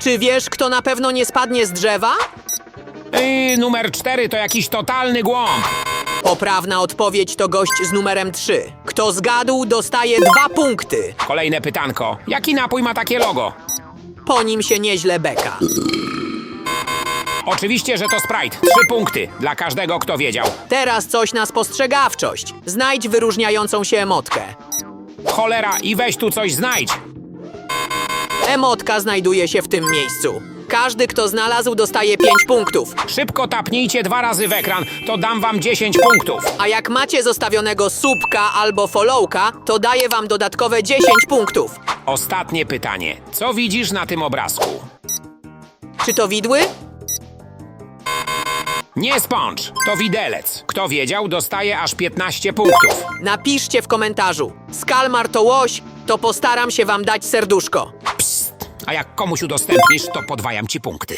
Czy wiesz, kto na pewno nie spadnie z drzewa? Yy, numer cztery to jakiś totalny głąb. Poprawna odpowiedź to gość z numerem 3. Kto zgadł, dostaje dwa punkty. Kolejne pytanko. Jaki napój ma takie logo? Po nim się nieźle beka. Oczywiście, że to Sprite. Trzy punkty dla każdego, kto wiedział. Teraz coś na spostrzegawczość. Znajdź wyróżniającą się emotkę. Cholera i weź tu coś znajdź. Emotka znajduje się w tym miejscu. Każdy, kto znalazł, dostaje 5 punktów. Szybko tapnijcie dwa razy w ekran, to dam wam 10 punktów. A jak macie zostawionego subka albo followka, to daję wam dodatkowe 10 punktów. Ostatnie pytanie. Co widzisz na tym obrazku? Czy to widły? Nie sponge, to widelec. Kto wiedział, dostaje aż 15 punktów. Napiszcie w komentarzu. Skalmar to łoś, to postaram się wam dać serduszko. A jak komuś udostępnisz, to podwajam ci punkty.